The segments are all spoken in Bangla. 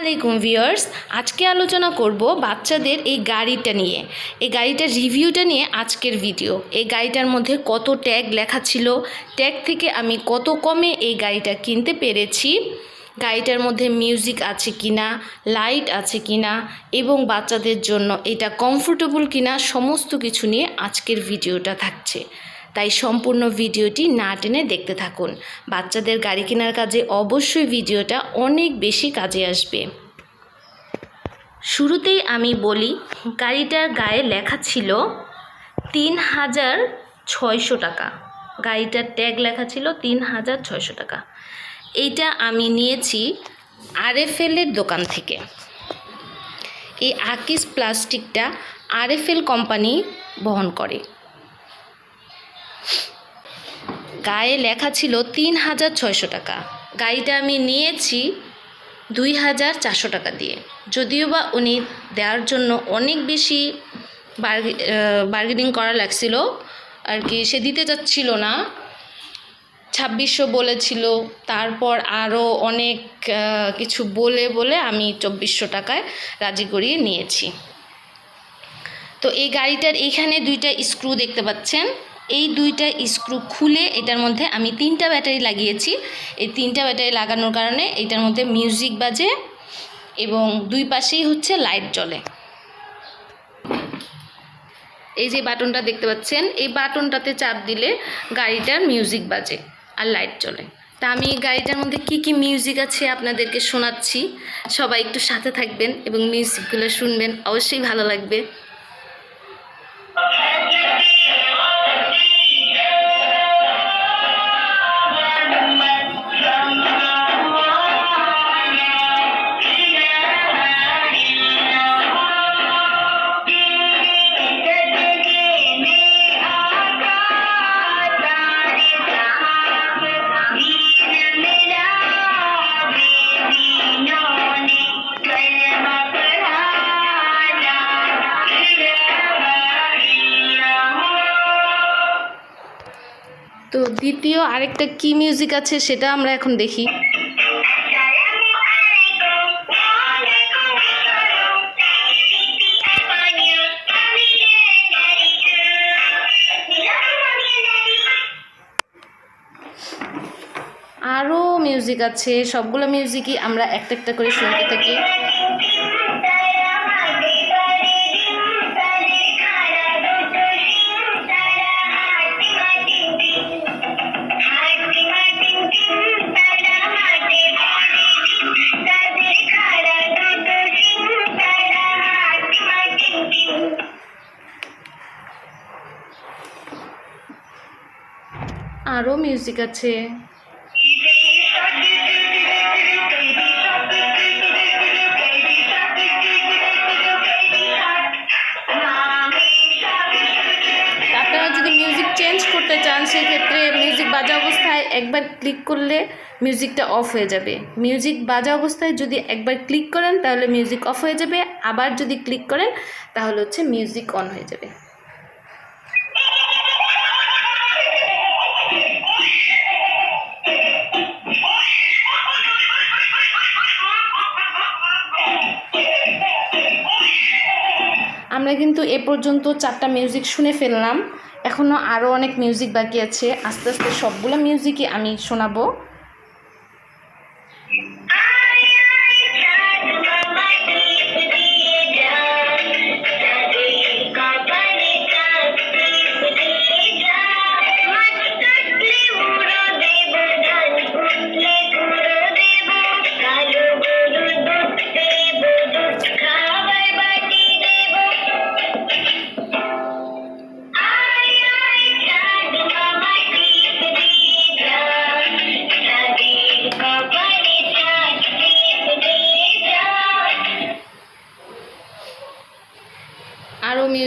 আলাইকুম ভিউয়ার্স, আজকে আলোচনা করব বাচ্চাদের এই গাড়িটা নিয়ে। এই গাড়িটার রিভিউটা নিয়ে আজকের ভিডিও। এই গাড়িটার মধ্যে কত ট্যাগ লেখা ছিল, ট্যাগ থেকে আমি কত কমে এই গাড়িটা কিনতে পেরেছি, গাড়িটার মধ্যে মিউজিক আছে কিনা, লাইট আছে কিনা, এবং বাচ্চাদের জন্য এটা কমফোর্টেবল কিনা, সমস্ত কিছু নিয়ে আজকের ভিডিওটা থাকছে। তাই সম্পূর্ণ ভিডিওটি না টেনে দেখতে থাকুন। বাচ্চাদের গাড়ি কেনার কাজে অবশ্যই ভিডিওটা অনেক বেশি কাজে আসবে। শুরুতেই আমি বলি, গাড়িটার গায়ে লেখা ছিল তিন হাজার ছয়শো টাকা। গাড়িটার ট্যাগ লেখা ছিল তিন হাজার ছয়শো টাকা। এইটা আমি নিয়েছি আরএফএলের দোকান থেকে। এই আকিস প্লাস্টিকটা আরএফএল কোম্পানি বহন করে। গায়ে লেখা ছিল তিন হাজার ছয়শো টাকা। গাড়িটা আমি নিয়েছি দুই হাজার চারশো টাকা দিয়ে। যদিও বা উনি দেওয়ার জন্য অনেক বেশি বার্গে বার্গেনিং করা লাগছিল। আর কি, সে দিতে চাচ্ছিল না। ছাব্বিশশো বলেছিল। তারপর আরও অনেক কিছু বলে বলে আমি চব্বিশশো টাকায় রাজি করিয়ে নিয়েছি। তো এই গাড়িটার এইখানে দুইটা স্ক্রু দেখতে পাচ্ছেন। এই দুইটা স্ক্রু খুলে এটার মধ্যে আমি তিনটা ব্যাটারি লাগিয়েছি। এই তিনটা ব্যাটারি লাগানোর কারণে এটার মধ্যে মিউজিক বাজে এবং দুই পাশেই হচ্ছে লাইট জ্বলে। এই যে বাটনটা দেখতে পাচ্ছেন, এই বাটনটাতে চাপ দিলে গাড়িটার মিউজিক বাজে আর লাইট জ্বলে। তা আমি গাড়িটার মধ্যে কি কি মিউজিক আছে আপনাদেরকে শোনাচ্ছি, সবাই একটু সাথে থাকবেন এবং মিউজিকগুলো শুনবেন, অবশ্যই ভালো লাগবে। তো দ্বিতীয় আরেকটা কি মিউজিক আছে সেটা আমরা এখন দেখি। আরও মিউজিক আছে, সবগুলো মিউজিকই আমরা একটা একটা করে শুনতে থাকি। আরও মিউজিক আছে। আপনারা যদি মিউজিক চেঞ্জ করতে চান, সেক্ষেত্রে মিউজিক বাজা অবস্থায় একবার ক্লিক করলে মিউজিকটা অফ হয়ে যাবে। মিউজিক বাজা অবস্থায় যদি একবার ক্লিক করেন, তাহলে মিউজিক অফ হয়ে যাবে। আবার যদি ক্লিক করেন, তাহলে হচ্ছে মিউজিক অন হয়ে যাবে। আমরা কিন্তু এ পর্যন্ত চারটা মিউজিক শুনে ফেললাম। এখনও আরও অনেক মিউজিক বাকি আছে। আস্তে আস্তে সবগুলো মিউজিকই আমি শোনাবো।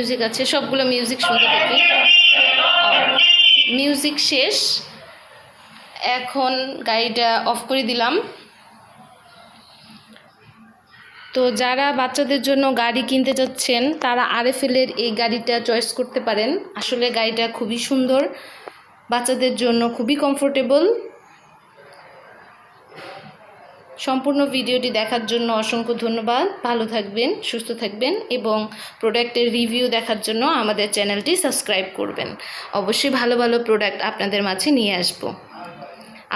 মিউজিক আছে, সবগুলো মিউজিক শুনতে থাকি। মিউজিক শেষ। এখন গাড়িটা অফ করে দিলাম। তো যারা বাচ্চাদের জন্য গাড়ি কিনতে চাচ্ছেন তারা আর আরএফএলের এই গাড়িটা চয়েস করতে পারেন। আসলে গাড়িটা খুবই সুন্দর। বাচ্চাদের জন্য খুবই কমফোর্টেবল সম্পূর্ণ ভিডিওটি দেখার জন্য অসংখ্য ধন্যবাদ। ভালো থাকবেন, সুস্থ থাকবেন এবং প্রোডাক্টের রিভিউ দেখার জন্য আমাদের চ্যানেলটি সাবস্ক্রাইব করবেন। অবশ্যই ভালো ভালো প্রোডাক্ট আপনাদের মাঝে নিয়ে আসব।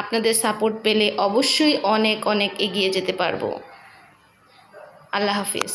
আপনাদের সাপোর্ট পেলে অবশ্যই অনেক অনেক এগিয়ে যেতে পারব। আল্লাহ হাফিজ।